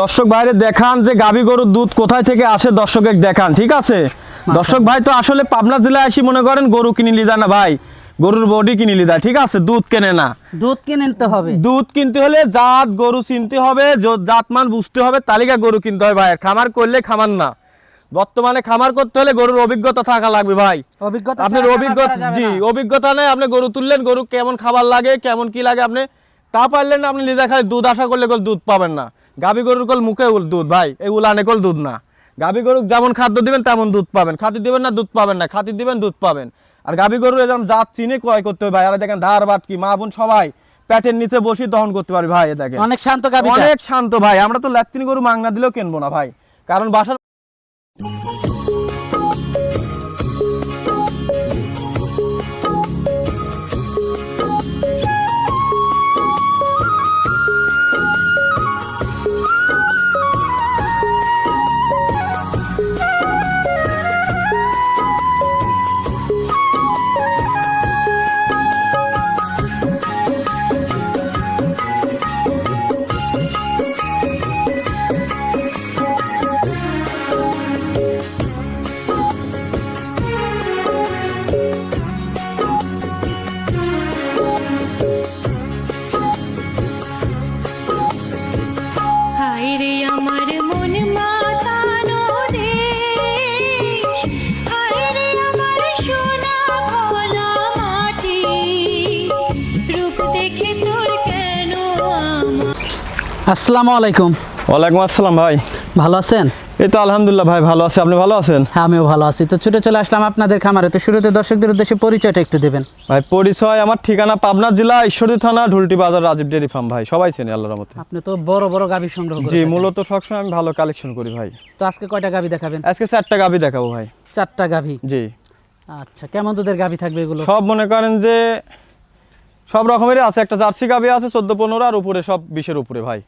দর্শক ভাইরে দেখান যে গাভী গরুর দুধ কোথায় থেকে আসে দর্শকে দেখান ঠিক আছে? দর্শক ভাই তো আসলে পাবনা জেলায় আসি মনে করেন গরু কিনে লি যায় না ভাই। গরুর বডি কিনে লি যায় ঠিক আছে? দুধ কেনে না। দুধ কিনে নিতে হবে। দুধ কিনতে হলে জাত গরু চিনতে হবে জাতমান বুঝতে হবে তালিকা গরু কিনতে হবে ভাই। খামার করলে খামার না। বর্তমানে খামার করতে হলে গরুর অভিজ্ঞতা থাকা লাগবে ভাই। অভিজ্ঞতা আপনার অভিজ্ঞতা জি অভিজ্ঞতা নেই আপনি গরু তুললেন গরু কেমন খাবার লাগে কেমন কি লাগে আপনি তা পারলেন আপনি নিজে খালি দুধ আশা করলে কল দুধ পাবেন না। গাভী গরুর কল মুখে দুধ ভাই। এই উলানে কল দুধ না। গাভী গরু যেমন খাদ্য দিবেন তেমন দুধ পাবেন। খাতি দিবেন না দুধ পাবেন না। খাতি দিবেন দুধ পাবেন। আর গাভী গরু এরকম জাত চিনে ক্রয় করতে হবে ভাই। আর দেখেন ধার বাটকি মা বোন সবাই পেটের নিচে বসে দহন করতে পারবে ভাই দেখেন। অনেক শান্ত গাভী অনেক শান্ত ভাই। আমরা তো ল্যাট্রিন গরু মাংনা দিলেও কিনবো না ভাই। কারণ বাসার আসসালামু আলাইকুম। ওয়ালাইকুম আসসালাম ভাই। ভালো আছেন? এই তো আলহামদুলিল্লাহ ভাই ভালো আছি। আপনি ভালো আছেন? হ্যাঁ আমিও ভালো আছি। তো ছুটে চলে আসলাম আপনাদের খামারে। তো শুরুতে দর্শকদের উদ্দেশ্যে পরিচয়টা একটু দেবেন। ভাই পরিচয় আমার ঠিকানা পাবনা জেলা ঈশ্বরদী থানা ঢুলটি বাজার রাজীব ডেরি ফার্ম। ভাই সবাই চেনে আল্লাহর রহমতে। আপনি তো বড় বড় গাভী সংগ্রহ করে জি। মূলত সবসময় আমি ভালো কালেকশন করি ভাই। তো আজকে কয়টা গাভী দেখাবেন? আজকে চারটা গাভি দেখাবো ভাই। চারটা গাভী? জি। আচ্ছা কেমন দুধের গাভী থাকবে এগুলো? সব মনে করেন যে সব রকমেরই আছে। একটা জার্সি গাভি আছে চোদ্দ পনেরো আর উপরে সব বিশের উপরে ভাই।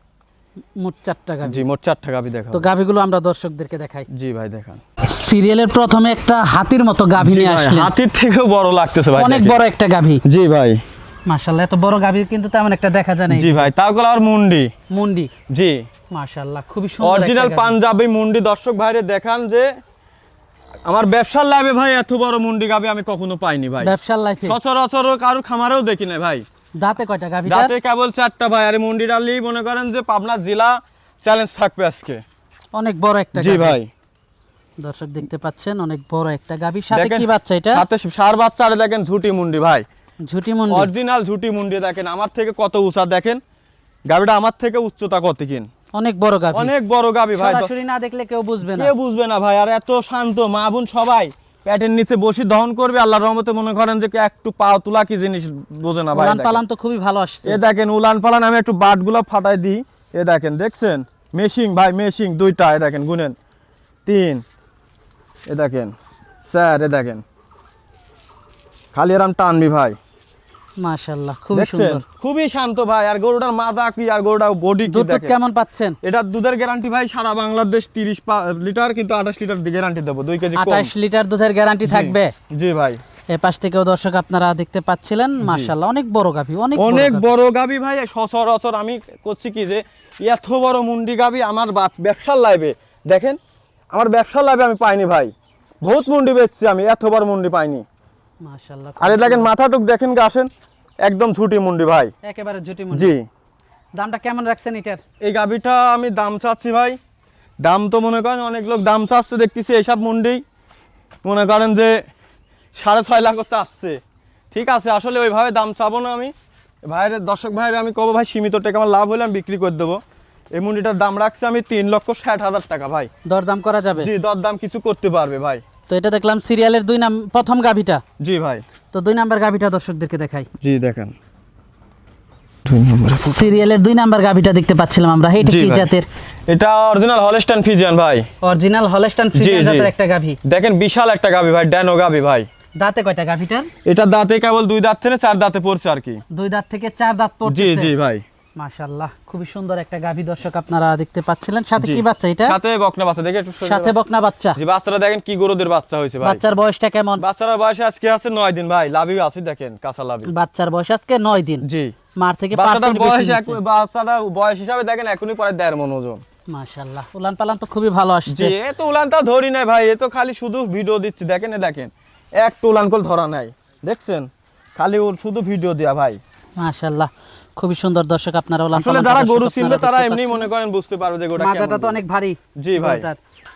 মোট চারটা গাভী। জি মোট চারটা গাভি দেখাবো। তো গাভীগুলো আমরা দর্শকদেরকে দেখাই। জি ভাই দেখান। সিরিয়ালের প্রথমে একটা হাতির মতো গাভী নিয়ে আসলেন। হাতির থেকেও বড় লাগতেছে ভাই অনেক বড় একটা গাভী। জি ভাই। মাশাল্লাহ এত বড় গাভী কিন্তু তেমন একটা দেখা যায় না জি ভাই তারপর আর মুন্ডি। মুন্ডি। জি। মাশাল্লাহ খুবই সুন্দর অরিজিনাল পাঞ্জাবি মুন্ডি দর্শক ভাইরে দেখান যে আমার ব্যবসার লাভে ভাই এত বড় মুন্ডি গাবি আমি কখনো পাইনি ভাই। ব্যবসার লাইফে? সচরাচর কারও খামারেও দেখি না ভাই। দাঁতে কয়টা গাভীটা? রাতে কেবল চারটা ভাই আর মনে করেন যে পাবনা জেলা চ্যালেঞ্জ থাকবে আজকে। অনেক বড় একটা জি ভাই। দর্শক দেখতে পাচ্ছেন অনেক বড় একটা গাভী। সাথে কি বাচ্চা এটা? সাথে সার বাচ্চা আরে দেখেন ঝুটি মুন্ডি ভাই। ঝুটি মুন্ডি। অরিজিনাল ঝুটি মুন্ডি দেখেন আমার থেকে কত উঁচা দেখেন। গাভীটা আমার থেকে উচ্চতা কত কিন? অনেক বড় গাভী। অনেক বড় গাবি ভাই সরাসরি না দেখলে কেউ বুঝবে না। কে বুঝবে না ভাই আর এত শান্ত মা বোন সবাই। প্যাটের নিচে বসি দহন করবে আল্লাহর রহমতে মনে করেন যে একটু পা তোলা কি জিনিস বোঝে না ভাই উলান পালান তো খুবই ভালো আসছে। এ দেখেন উলান পালান আমি একটু বাটগুলো ফাটাই দিই। এ দেখেন দেখছেন? মেশিং ভাই মেশিং দুইটা এ দেখেন গুনেন। তিন এ দেখেন স্যার এ দেখেন। খালি এরাম টানবি ভাই। মাশাল্লাহ খুবই সুন্দর। খুবই শান্ত ভাই আর গরুটার মাথা কি আর গরুটার বডি কি দেখেন? কেমন পাচ্ছেন? এটা দুধের গ্যারান্টি ভাই সারা বাংলাদেশ তিরিশ লিটার কিন্তু আঠাশ লিটার গ্যারান্টি দেবো দুই কেজি কম। আঠাশ লিটার দুধের গ্যারান্টি থাকবে? জি ভাই। পাশ থেকেও দর্শক আপনারা দেখতে পাচ্ছিলেন অনেক বড় গাভী অনেক অনেক বড় গাবি ভাই সচরাচর আমি করছি কি যে এত বড় মুন্ডি গাবি আমার ব্যবসার লাইবে দেখেন আমার ব্যবসার লাইবে আমি পাইনি ভাই। বহুত মুন্ডি বেচছি আমি এত বড় মুন্ডি পাইনি। আরে দেখেন মাথাটুক দেখেন গা আসেন। একদম ছুটি মুন্ডি ভাই। একেবারে ঝুটি মুন্ডি। জি। দামটা কেমন রাখছেন এটার? এই গাবিটা আমি দাম চাচ্ছি ভাই। দাম তো মনে করেন অনেক লোক দাম চাচ্ছে দেখতেছি এইসব মুন্ডি। মনে করেন যে সাড়ে ছয় লাখ চাচ্ছে। ঠিক আছে আসলে ওইভাবে দাম চাবো না আমি। ভাইয়ের দর্শক ভাইয়ের আমি কব ভাই সীমিত টাকা আমার লাভ হলে আমি বিক্রি করে দেবো। এই মুন্ডিটার দাম রাখছি আমি তিন লক্ষ ষাট হাজার টাকা ভাই। দরদাম করা যাবে? জি দর দাম কিছু করতে পারবে ভাই। তো এটা দেখলাম সিরিয়ালের দুই নাম প্রথম গাভিটা। জি ভাই। তো দুই নাম্বার গাভিটা দর্শকদেরকে দেখাই। জি দেখেন। সিরিয়ালের দুই নাম্বার গাভীটা দেখতে পাচ্ছিলাম আমরা। এটা কি জাতের? এটা অরিজিনাল হলেস্টান ফিজিয়ান ভাই। অরিজিনাল হলস্টান ফ্রিজিয়ান জাতের একটা গাভী। দেখেন বিশাল একটা গাবি ভাই ড্যানো গাবি ভাই। দাঁতে কয়টা গাভীটার? এটা দাঁতে কেবল দুই দাঁত থেকে চার দাঁতে পড়ছে আর কি। দুই দাঁত থেকে চার দাঁত পড়ছে জি জি ভাই। মাশাআল্লাহ খুবই সুন্দর একটা গাভী দর্শক আপনারা দেখতে পাচ্ছিলেন। সাথে কি বাচ্চা এটা? সাথে বকনা বাচ্চা দেখে একটু সাথে বকনা বাচ্চা। জি বাচ্চারা দেখেন কি গরুদের বাচ্চা হয়েছে ভাই। বাচ্চার বয়সটা কেমন? বাচ্চারা বয়সে আজকে আছে নয় দিন ভাই লাভি আছে দেখেন কাঁচা লাভি। বাচ্চার বয়স আজকে নয় দিন। জি। মার থেকে বাচ্চাটার বয়স বাচ্চাটা বয়স হিসাবে দেখেন এখনই পরে দেড় মন ওজন। মাশাল্লাহ উলান পালান তো খুবই ভালো জি এ তো উলানটা ধরি নাই ভাই এ তো খালি শুধু ভিডিও দিচ্ছি দেখেন দেখেন। এক তো উলান কল ধরা নাই দেখছেন? খালি ওর শুধু ভিডিও দেয়া ভাই। মাশাল্লাহ খুবই সুন্দর দর্শক আপনারা আসলে যারা গরু চিনবে তারা এমনি মনে করেন বুঝতে পারবে যে গোটা মাথাটা তো অনেক ভারী জি ভাই।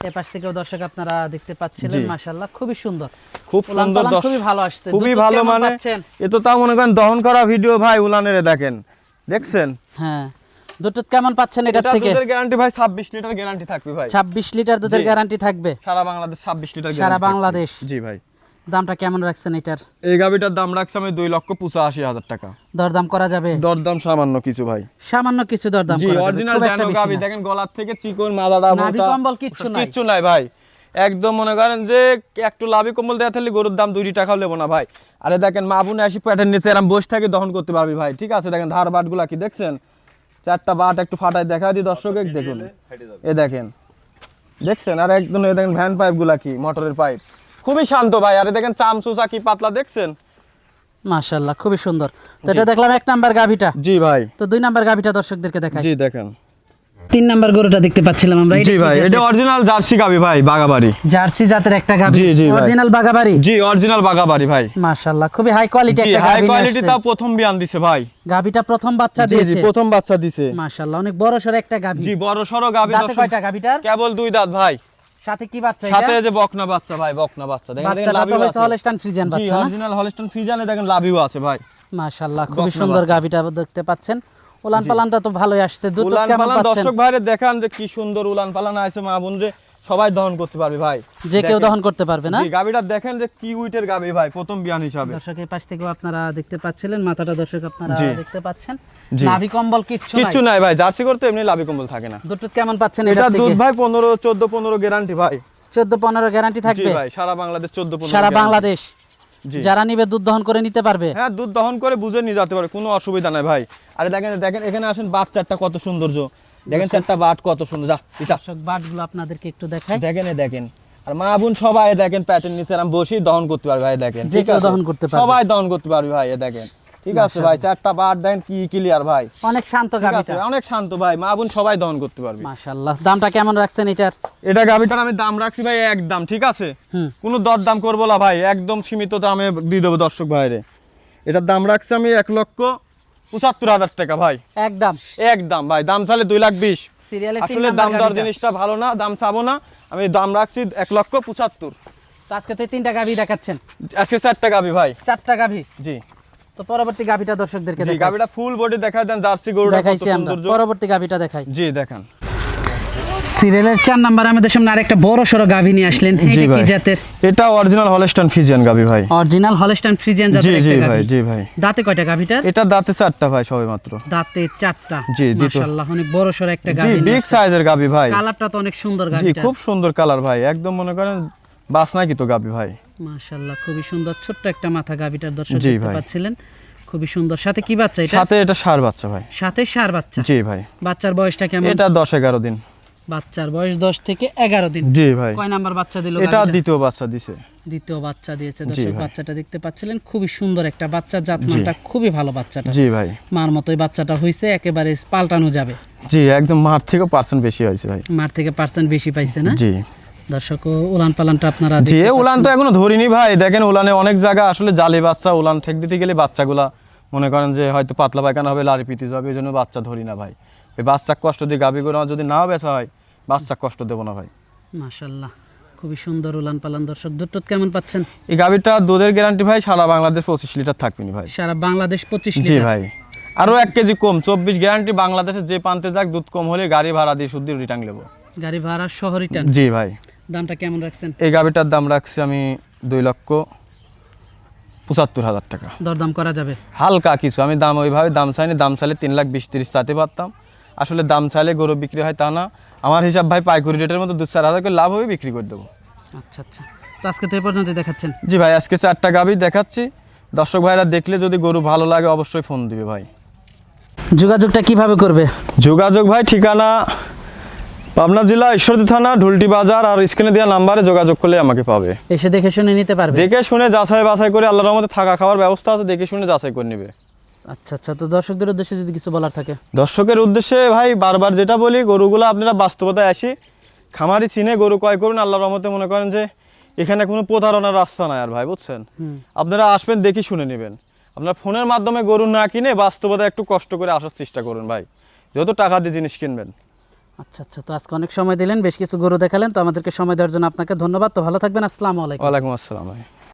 এ পাশ থেকেও দর্শক আপনারা দেখতে পাচ্ছিলেন জি। মাশাল্লাহ খুবই সুন্দর। খুব সুন্দর দর্শক। খুবই ভালো আসছে। খুবই ভালো মানে পাচ্ছেন? এ তো তাও মনে করেন দহন করা ভিডিও ভাই উলানের দেখেন। দেখছেন? হ্যাঁ। দুটো কেমন পাচ্ছেন এটার এটা থেকে? দুধের গ্যারান্টি ভাই 26 লিটার গ্যারান্টি থাকবে ভাই। ছাব্বিশ লিটার দুধের গ্যারান্টি থাকবে। সারা বাংলাদেশ 26 লিটার সারা বাংলাদেশ। জি ভাই। দামটা কেমন রাখছেন এটার? এই গাবিটার দাম রাখছি আমি দুই লক্ষ পঁচাশি হাজার টাকা। দরদাম করা যাবে? দরদাম সামান্য কিছু ভাই। সামান্য কিছু দরদাম জি করা যাবে। অরিজিনাল বেশি গাবি দেখেন গলার থেকে চিকন মাদাটা নাভি। কম্বল কিচ্ছু নাই। কিচ্ছু নাই ভাই। একদম মনে করেন যে একটু লাভি কম্বল দেওয়া থাকলে গরুর দাম দুইটি টাকাও নেব না ভাই। আরে দেখেন মা বোনে আসি প্যাটের নিচে এরম বসে থাকে দহন করতে পারবি ভাই। ঠিক আছে দেখেন ধার বাটগুলা কি দেখছেন? চারটা বাট একটু ফাটায় দেখা দিই দর্শক দেখুন। এ দেখেন। দেখছেন? আর একদম এ দেখেন ভ্যান পাইপগুলা কি মোটরের পাইপ। খুবই শান্ত ভাই আরে দেখেন চামচুচা কি পাতলা দেখছেন? মাশাল্লাহ খুবই সুন্দর। তো এটা দেখলাম এক নাম্বার গাভিটা। জি ভাই। তো দুই নাম্বার গাভিটা দর্শকদেরকে দেখাই। জি দেখেন। তিন নাম্বার গরুটা দেখতে পাচ্ছিলাম আমরা। জি ভাই এটা অরিজিনাল জার্সি গাবি ভাই বাগাবাড়ি। জার্সি জাতের একটা গাভি। জি, জি অরিজিনাল বাগাবাড়ি? জি অরিজিনাল বাগাবাড়ি ভাই। মাশাল্লাহ খুবই হাই কোয়ালিটি একটা হাই কোয়ালিটি তাও প্রথম বিয়ান দিছে ভাই। গাভিটা প্রথম বাচ্চা জি জি প্রথম বাচ্চা দিছে। মাশাল্লাহ অনেক বড় সড় একটা গাভি। জি বড় সরো গাবি দাঁতে। কয়টা গাভিটার? কেবল দুই দাঁত ভাই। সাথে কি বাচ্চা সাথে যে বকনা বাচ্চা ভাই বকনা বাচ্চা। দেখেন লাভিও আছে। হলস্টাইন ফ্রিজিয়ান বাচ্চা না? অরিজিনাল হলস্টন ফ্রিজানে দেখেন লাভিও আছে ভাই। মাশাআল্লাহ খুব সুন্দর। গাভিটা দেখতে পাচ্ছেন। উলান পালানটা তো ভালোই আসছে। দুধ উলান পালান দর্শক ভাইরে দেখান যে কি সুন্দর উলান পালান আছে মা বোন রে সবাই দহন করতে পারবে ভাই। যে কেউ দহন করতে পারবে না? জি গাবিটা দেখেন যে কি উইটের গাবি ভাই প্রথম বিয়ান হিসাবে। দর্শকের পাশ থেকেও আপনারা দেখতে পাচ্ছিলেন মাথাটা দর্শক আপনারা দেখতে পাচ্ছেন। জি। নাভি কম্বল কিচ্ছু কিচ্ছু নাই। ভাই জার্সি করতে এমনি লাভি কম্বল থাকে না। দুধ কেমন পাচ্ছেন এটা দুধ ভাই পনেরো চোদ্দ পনেরো গ্যারান্টি ভাই। 14 15 গ্যারান্টি জি থাকবে? ভাই সারা বাংলাদেশ চোদ্দ পনেরো সারা বাংলাদেশ? জি। যারা নিবে দুধ দহন করে নিতে পারবে? হ্যাঁ দুধ দহন করে বুঝে নিয়ে যেতে পারে কোনো অসুবিধা নাই ভাই। আরে দেখেন দেখেন এখানে আসেন বাট চারটা কত সৌন্দর্য। দেখেন চারটা বাট কত সুন্দর। যা এটা। দর্শক বাটগুলো আপনাদেরকে একটু দেখাই। দেখেন দেখেন। আর মা বোন সবাই দেখেন প্যাটের নিচে আরাম বসেই দহন করতে পারবে ভাই দেখেন। ঠিক আছে? দহন করতে পারবে। সবাই দহন করতে পারবে ভাই দেখেন। ঠিক আছে ভাই চারটা বাট দেন কি ক্লিয়ার ভাই। অনেক শান্ত গাভিটা। অনেক শান্ত ভাই মা বোন সবাই দহন করতে পারবে। মাশাআল্লাহ। দামটা কেমন রাখছেন এটার? এটা গাভিটার আমি দাম রাখছি ভাই একদম ঠিক আছে? কোনো দর দাম করব না ভাই একদম সীমিত দামে দিয়ে দেবো দর্শক ভাইরে। এটার দাম রাখছি আমি এক লক্ষ পঁচাত্তর হাজার টাকা ভাই। একদম। একদম ভাই দাম চালে দুই লাখ বিশ। আসলে দাম দর জিনিসটা ভালো না দাম চাবো না। আমি দাম রাখছি এক লক্ষ পঁচাত্তর। আজকে তো তিনটা গাভি দেখাচ্ছেন। আজকে চারটা গাভি ভাই। চারটা গাভি? জি। তো পরবর্তী গাভিটা দর্শকদেরকে গাভিটা ফুল বডি দেখা দেন জার্সি গরুটা পরবর্তী গাভিটা দেখাই। জি দেখান। সিরিয়ালের চার নাম্বার আমাদের সামনে আরেকটা বড় সড়ো গাভি নিয়ে আসলেন। এটা কি জাতের? এটা অরিজিনাল গাভি ভাই। অরিজিনাল হলস্টাইন ফ্রিজিয়ান জাতের একটা গাভি। জি ভাই। দাঁতে কয়টা গাভিটার? এটা দাঁতে চারটা ভাই সবে মাত্র। দাঁতে চারটা। জি, মাশাআল্লাহ অনেক বড় সড়ো একটা জি বিগ সাইজের গাভি ভাই। কালারটা তো অনেক সুন্দর জি খুব সুন্দর কালার ভাই। একদম মনে করেন বাসনা কি তো গাবি ভাই। মাশাআল্লাহ খুবই সুন্দর ছোট্ট একটা মাথা গাভিটার দর্শক দেখতে। পাচ্ছিলেন। খুবই সুন্দর। সাথে কি বাচ্চা এটা? সাথে এটা সার বাচ্চা ভাই। সাথে সার বাচ্চা? জি ভাই। বাচ্চার বয়সটা কেমন? এটা দশ এগারো দিন। বাচ্চার বয়স দশ থেকে এগারো দিন। জি ভাই। কয় নাম্বার বাচ্চা দিল এটা দ্বিতীয় বাচ্চা দিছে। দ্বিতীয় বাচ্চা দিয়েছে দর্শক বাচ্চাটা দেখতে পাচ্ছিলেন খুবই সুন্দর একটা বাচ্চা জাতমানটা খুবই ভালো বাচ্চাটা। জি ভাই। মার মতোই বাচ্চাটা হয়েছে একেবারে পাল্টানো যাবে। জি একদম মাঠ থেকে পার্সেন্ট বেশি হয়েছে ভাই। মার থেকে পার্সেন্ট বেশি পাইছে না? জি। দর্শক উলান পালানটা আপনারা জি উলান তো এখনও ধরিনি ভাই। দেখেন উলানে অনেক জায়গা আসলে জালি বাচ্চা উলান ঠেক দিতে গেলে বাচ্চাগুলা মনে করেন যে হয়তো পাতলা পায়খানা হবে লারি পিতি যাবে এই জন্য বাচ্চা ধরি না ভাই। ওই বাচ্চা কষ্ট দিয়ে গাভি করে যদি নাও বেচা হয় বাচ্চা কষ্ট দেবো না ভাই। মাশাল্লাহ খুবই সুন্দর উলান পালান দর্শক দুধ কেমন পাচ্ছেন? এই গাভীটা দুধের গ্যারান্টি ভাই সারা বাংলাদেশ পঁচিশ লিটার থাকবেনি ভাই। সারা বাংলাদেশ পঁচিশ জি লিটার। ভাই। আরও এক কেজি কম চব্বিশ গ্যারান্টি বাংলাদেশে যে পান্তে যাক দুধ কম হলে গাড়ি ভাড়া দিয়ে শুদ্ধ রিটার্ন নেব। গাড়ি ভাড়া সহ রিটার্ন জি ভাই। দামটা কেমন রাখছেন? এই গাভিটার দাম রাখছি আমি দুই লক্ষ পঁচাত্তর হাজার টাকা। দরদাম করা যাবে। হালকা কিছু আমি দাম ওইভাবে দাম চাইনি দাম চাইলে তিন লাখ বিশ তিরিশ চাইতে পারতাম। আসলে দাম চাইলে গরু বিক্রি হয় তা না। আমার হিসাব ভাই পাইকারি রেটের মতো দু চার হাজার করে লাভ হবে বিক্রি করে দেবো। আচ্ছা আচ্ছা। তো আজকে তো এই পর্যন্ত দেখাচ্ছেন। জি ভাই আজকে চারটা গাভি দেখাচ্ছি। দর্শক ভাইরা দেখলে যদি গরু ভালো লাগে অবশ্যই ফোন দিবে ভাই। যোগাযোগটা কীভাবে করবে? যোগাযোগ ভাই ঠিকানা পাবনা জেলা ঈশ্বরদী থানা ঢুলটি বাজার আর স্ক্রিনে দেওয়া নাম্বারে যোগাযোগ করলে আমাকে পাবে। এসে দেখে শুনে নিতে পারবে। দেখে শুনে যাচাই বাছাই করে আল্লাহর রহমতে থাকা খাওয়ার ব্যবস্থা আছে দেখে শুনে যাচাই করে নেবে। আচ্ছা আচ্ছা তো দর্শকদের উদ্দেশ্যে যদি কিছু বলার থাকে। দর্শকের উদ্দেশ্যে ভাই বারবার যেটা বলি গরুগুলো আপনারা বাস্তবতায় আসি। খামারি চিনে গরু ক্রয় করুন আল্লাহ রহমতে মনে করেন যে এখানে কোনো প্রতারণার রাস্তা নাই আর ভাই বুঝছেন? আপনারা আসবেন দেখি শুনে নেবেন। আপনার ফোনের মাধ্যমে গরু না কিনে বাস্তবতায় একটু কষ্ট করে আসার চেষ্টা করুন ভাই। যত টাকা দিয়ে জিনিস কিনবেন। আচ্ছা আচ্ছা তো আজকে অনেক সময় দিলেন বেশ কিছু গরু দেখালেন তো আমাদেরকে সময় দেওয়ার জন্য আপনাকে ধন্যবাদ। তো ভালো থাকবেন আসসালামু আলাইকুম। ওয়ালাইকুম আসসালাম ভাই।